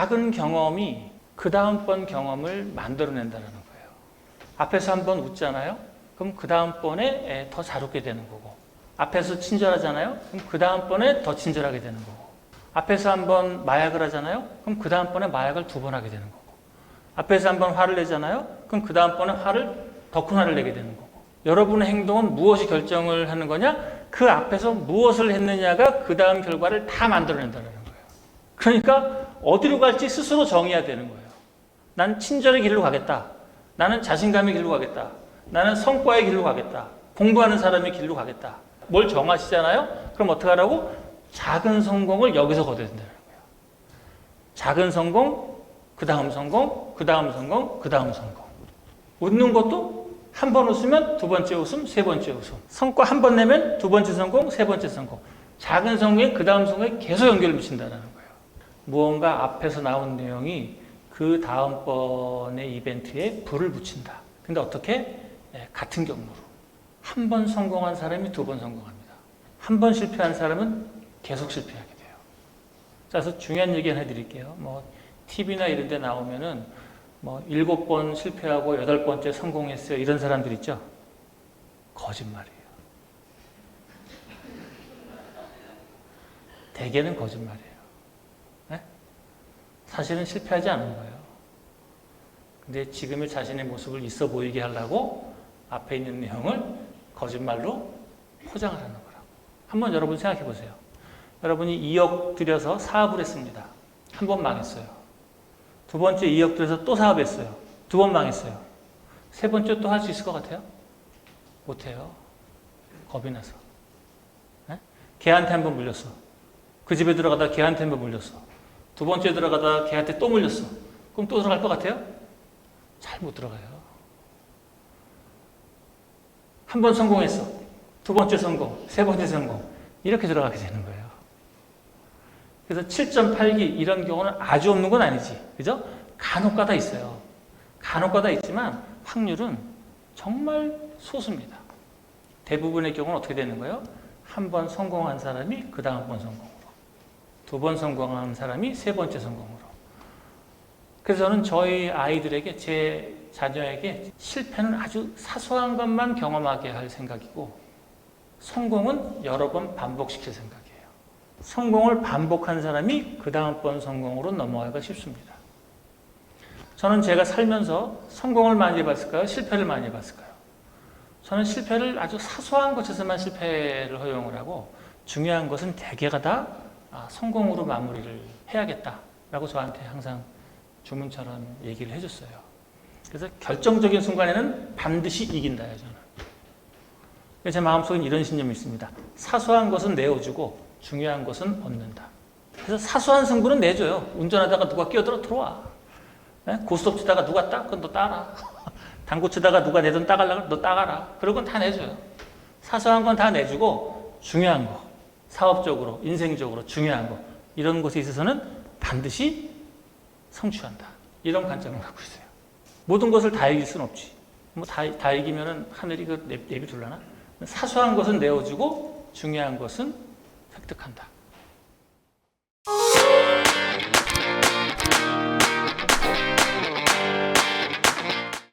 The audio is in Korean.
작은 경험이 그 다음번 경험을 만들어낸다는 거예요. 앞에서 한번 웃잖아요. 그럼 그 다음번에 더 잘 웃게 되는 거고. 앞에서 친절하잖아요. 그럼 그 다음번에 더 친절하게 되는 거고. 앞에서 한번 마약을 하잖아요. 그럼 그 다음번에 마약을 두 번 하게 되는 거고. 앞에서 한번 화를 내잖아요. 그럼 그 다음번에 화를 더 큰 화를 내게 되는 거고. 여러분의 행동은 무엇이 결정을 하는 거냐? 그 앞에서 무엇을 했느냐가 그 다음 결과를 다 만들어낸다는 거예요. 그러니까 어디로 갈지 스스로 정해야 되는 거예요. 난 친절의 길로 가겠다. 나는 자신감의 길로 가겠다. 나는 성과의 길로 가겠다. 공부하는 사람의 길로 가겠다. 뭘 정하시잖아요? 그럼 어떻게 하라고? 작은 성공을 여기서 거둬야 된다는 거예요. 작은 성공, 그 다음 성공, 그 다음 성공, 그 다음 성공. 웃는 것도 한 번 웃으면 두 번째 웃음, 세 번째 웃음. 성과 한 번 내면 두 번째 성공, 세 번째 성공. 작은 성공이 그 다음 성공에 계속 연결을 미친다는 거예요. 무언가 앞에서 나온 내용이 그 다음번의 이벤트에 불을 붙인다. 근데 어떻게? 네, 같은 경로로. 한 번 성공한 사람이 두 번 성공합니다. 한 번 실패한 사람은 계속 실패하게 돼요. 자, 그래서 중요한 얘기 하나 해드릴게요. 뭐, TV나 이런 데 나오면은 뭐, 일곱 번 실패하고 여덟 번째 성공했어요. 이런 사람들 있죠? 거짓말이에요. 대개는 거짓말이에요. 네? 사실은 실패하지 않은 거예요. 근데 지금의 자신의 모습을 있어 보이게 하려고 앞에 있는 내용을 거짓말로 포장을 하는 거라고. 한번 여러분 생각해 보세요. 여러분이 2억 들여서 사업을 했습니다. 한 번 망했어요. 두 번째 2억 들여서 또 사업했어요. 두 번 망했어요. 세 번째 또 할 수 있을 것 같아요? 못해요. 겁이 나서. 네? 걔한테 한 번 물렸어. 그 집에 들어가다 걔한테 한 번 물렸어. 두 번째 들어가다 걔한테 또 물렸어. 그럼 또 들어갈 것 같아요? 잘 못 들어가요. 한 번 성공했어. 두 번째 성공, 세 번째 성공. 이렇게 들어가게 되는 거예요. 그래서 7.8기 이런 경우는 아주 없는 건 아니지. 그죠? 간혹 가다 있어요. 간혹 가다 있지만 확률은 정말 소수입니다. 대부분의 경우는 어떻게 되는 거예요? 한 번 성공한 사람이 그 다음 번 성공으로. 두 번 성공한 사람이 세 번째 성공으로. 그래서 저는 저희 아이들에게, 제 자녀에게 실패는 아주 사소한 것만 경험하게 할 생각이고, 성공은 여러 번 반복시킬 생각이에요. 성공을 반복한 사람이 그 다음번 성공으로 넘어가기가 쉽습니다. 저는 제가 살면서 성공을 많이 해봤을까요? 실패를 많이 해봤을까요? 저는 실패를 아주 사소한 것에서만 실패를 허용을 하고 중요한 것은 대개가 다 아, 성공으로 마무리를 해야겠다라고 저한테 항상 주문처럼 얘기를 해줬어요. 그래서 결정적인 순간에는 반드시 이긴다요, 저는. 제 마음속에 이런 신념이 있습니다. 사소한 것은 내어주고 중요한 것은 얻는다. 그래서 사소한 승부는 내줘요. 운전하다가 누가 끼어들어 들어와. 네? 고스톱 치다가 누가 따? 그건 너 따라. 당구 치다가 누가 내 돈 따가려고 너 따가라. 그런 건 다 내줘요. 사소한 건 다 내주고 중요한 거, 사업적으로, 인생적으로 중요한 거 이런 것에 있어서는 반드시 성취한다. 이런 관점을 갖고 있어요. 모든 것을 다 이길 수는 없지. 뭐 다 다 이기면은 하늘이 그 내비 둘라나? 사소한 것은 내어주고 중요한 것은 획득한다.